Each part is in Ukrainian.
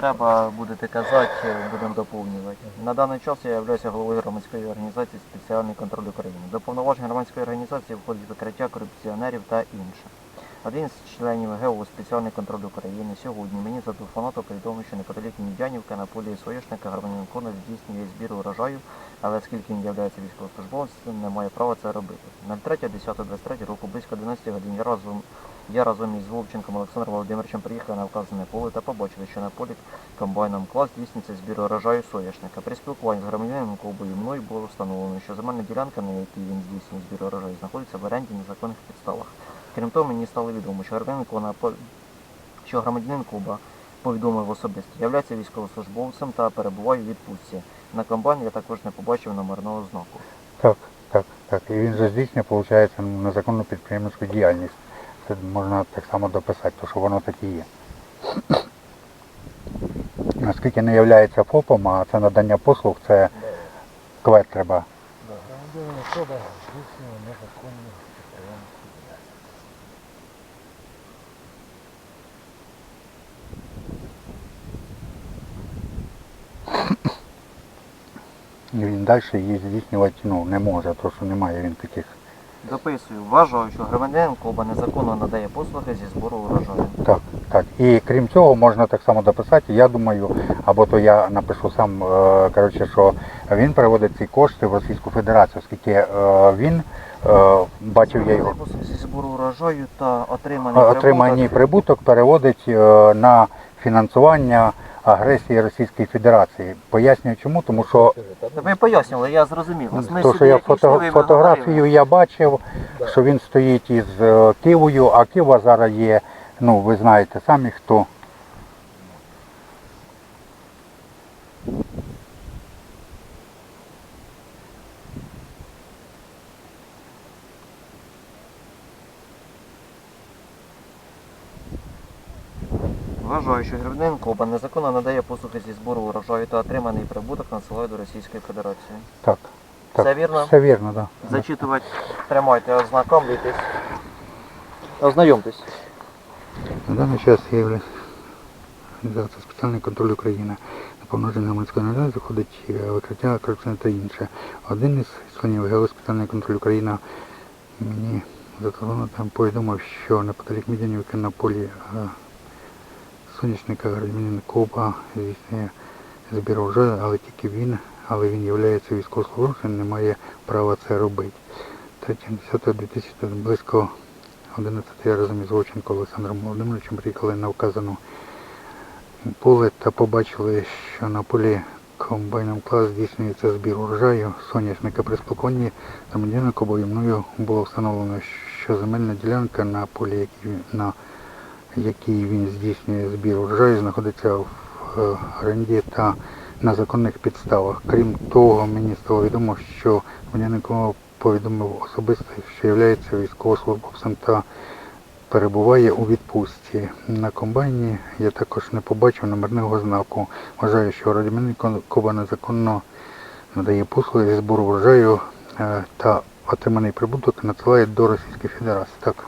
треба, будете казати, будемо доповнювати. На даний час я являюся головою громадської організації Спеціальний контроль України. До повноважень громадської організації входить викриття корупціонерів та інше. Один з членів ГЕО Спеціальний контроль України сьогодні мені зателефонував повідомив, що неподалік Мідянівка на полі соняшника громадянин Конов здійснює збір урожаю, але оскільки він є військовослужбовцем, не має права це робити. 03.10.23 року близько 11 годин разом я разом із Вовченком Олександром Володимировичем приїхав на вказане поле та побачили, що на полі комбайном клас здійснюється збір урожаю соняшника. При спілкуванні з громадянином Ковбою мною було встановлено, що земельна ділянка, на якій він здійснює збір урожаю, знаходиться в оренді на законних підставах. Крім того, мені стало відомо, що громадянин Куба повідомив особисто, являється військовослужбовцем та перебуває у відпустці. На комбайні я також не побачив номерного знаку. Так, так, так. І він же здійснює, виходить, незаконну підприємницьку діяльність. Це можна так само дописати, тому що воно так і є. Наскільки не є ФОПом, а це надання послуг, це квет треба. І він далі її здійснювати ну, не може, тому що немає він таких. Дописую, вважаю, що громадянин Куба незаконно надає послуги зі збору урожаю. Так, так. І крім цього, можна так само дописати, я думаю, або то я напишу сам, е, коротше, що він переводить ці кошти в Російську Федерацію, оскільки е, він е, бачив я його. Зі збору урожаю та отриманий Отриманий прибуток. прибуток переводить на фінансування агресії Російської Федерації. Пояснюю чому, тому що, Ви пояснювали, я зрозумів. Тому що я фото, фотографію я бачив, що він стоїть із е, Києвою, а Києва зараз є, ну ви знаєте самі хто. Вважаю, що громадянин Куба незаконно надає послуги зі збору урожаю та отриманий прибуток надсилає до Російської Федерації. Так. так. Все вірно? Все вірно, так. Да. Зачитувати тримайте, ознакомлюйтесь. Ознайомтесь. На даний час є організація спеціальний контроль України. На повноваження громадської організації заходить е, викриття корупції та інше. Один із членів ГЕО спеціальний контроль України мені зателефонував там повідомив, що неподалік Мідянівки на полі сонячника громадянин Копа здійснює збір урожаю, але тільки він, але він є військовослужбовцем, не має права це робити. 3.10.2000 близько 11 я разом із Вовченко Олександром Володимировичем приїхали на вказану поле та побачили, що на полі комбайном клас здійснюється збір урожаю соняшника при спілкуванні громадянина Кобою мною було встановлено, що земельна ділянка на полі, на якій він здійснює збір урожаю, знаходиться в е, оренді та на законних підставах. Крім того, мені стало відомо, що Кобо повідомив особисто, що є військовослужбовцем та перебуває у відпустці. На комбайні я також не побачив номерного знаку. Вважаю, що громадянин незаконно надає послуги зі збору врожаю е, та отриманий прибуток надсилає до Російської Федерації. Так,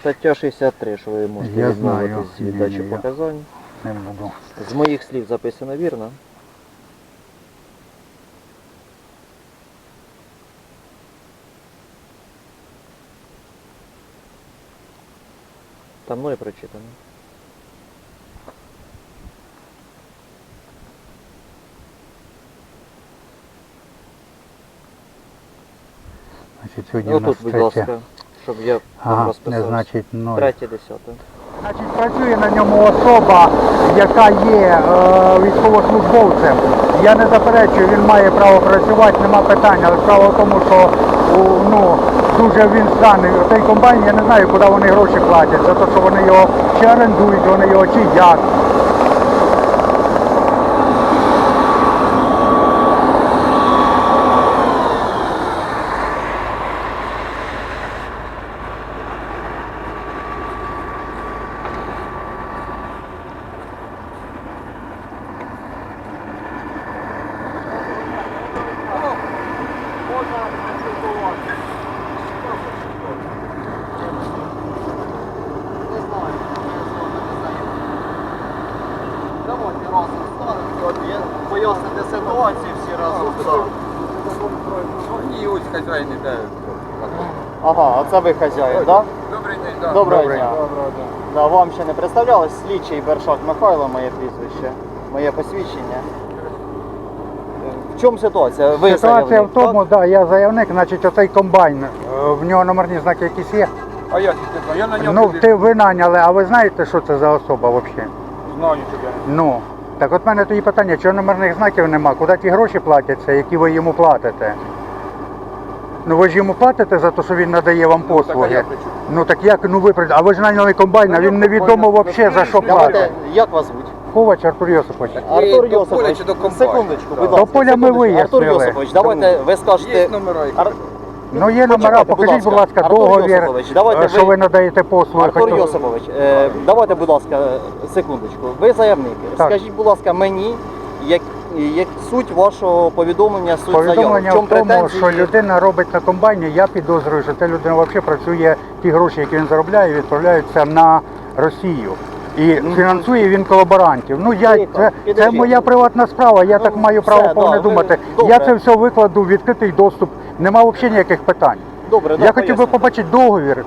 стаття 63, що ви можете Я відмовитись знаю. від Ні, дачі ні, я- показань. не буду. З моїх слів записано вірно. Та мною прочитано. Значить, сьогодні у Отут, нас будь третє. Щоб я Ага, не розписав. значить ноль. Третє десяте. Значить, працює на ньому особа, яка є е, військовослужбовцем. Я не заперечую, він має право працювати, нема питань, але справа в тому, що у, ну, дуже він станий. Той комбайн, я не знаю, куди вони гроші платять, за те, що вони його чи орендують, вони його чи як. Ось хазяїн іде. Ага, а це ви хазяїн, так? Добрий день, так. Доброго Добрий. дня. Да, вам ще не представлялось, слідчий Бершак Михайло, моє прізвище, моє посвідчення. В чому ситуація? Ви Ситуація заявник, в тому, да, я заявник, значить оцей комбайн, е, в нього номерні знаки якісь є. А я тільки знаю, я на ньому Ну, ти ви наняли, а ви знаєте, що це за особа взагалі? знаю тебе. Ну, так от мене тоді питання, чого номерних знаків нема, куди ті гроші платяться, які ви йому платите? Ну ви ж йому платите за те, що він надає вам Ну, так, а послуги. я? Ну так як, ну ви при- а ви ж наняли комбайн, а він невідомо взагалі за що Давайте, платить. як вас звуть? Ковач Артур Йосипович. Ви Артур до Йосипович, поля чи до комбайна? секундочку, будь Так. ласка. До поля ми секундочку. Артур вияснили. Йосипович, давайте ви скажете... Є номера, які Ар- Ну є номера, Почекайте, будь покажіть, будь ласка. ласка, Артур договір, Йосипович, давайте е, що ви- ви надаєте послуги. Артур Хочу- Йосипович, е, давайте, будь ласка, секундочку. Ви заявник. Так. Скажіть, будь ласка, мені, як, як суть вашого повідомлення, суть заяви. Повідомлення В тому, претензії? що людина робить на комбайні, я підозрюю, що ця людина взагалі працює, ті гроші, які він заробляє, відправляються на Росію. І фінансує він колаборантів. Ну я це, це моя приватна справа, я Ну, так маю все, право да, повне ви- думати. добре. Я це все викладу в відкритий доступ. Нема взагалі ніяких питань. Добре, Я хотів би побачити договір,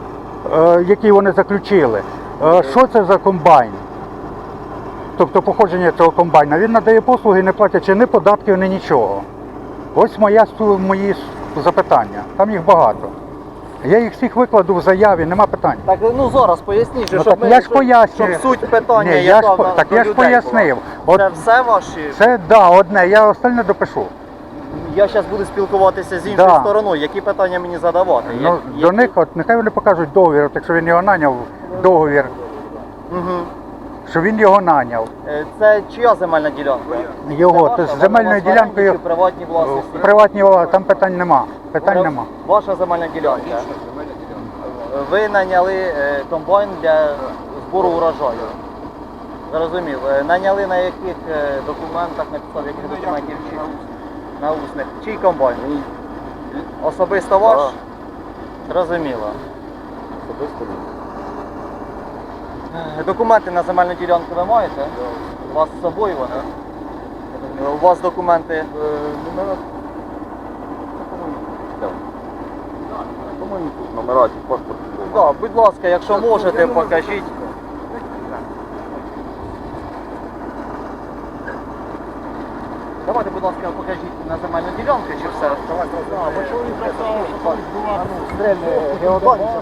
е, який вони заключили. Е, Що це за комбайн? Тобто походження цього комбайна. Він надає послуги, не платячи ні податків, ні нічого. Ось моя, мої запитання. Там їх багато. Я їх всіх викладу в заяві, нема питань. Так, ну зараз поясніть, Ну, щоб, так ми- я ж щоб- щоб суть питання, Ні, я ж по- так до я ж людей пояснив. була. От Це все ваші. це да, одне, я остальне допишу. Я зараз буду спілкуватися з іншою Да. стороною, які питання мені задавати. Ну, Як- до які- них, от нехай вони покажуть договір, от якщо він його наняв, договір, Мгм. Що він його наняв. Е, Це чия земельна ділянка? Його, Це то ваша? з земельною ділянкою- чи приватній власності? Приватні вла- там питань нема. Питань Вона- нема. Ваша земельна ділянка. Ви наняли е, комбайн для збору урожаю. Зрозумів. Е, Наняли на яких е, документах, на підставі яких документів чи на усних? Чий комбайн? Особисто ваш? Зрозуміло. Е, Документи на земельну ділянку ви маєте? У вас з собою вони? У вас документи? Тут номера, ці паспорт. Да, будь ласка, якщо можете, покажіть. Давайте, будь ласка, покажіть на земельну ділянку чи все. Давайте, що була Стрельне геодонця.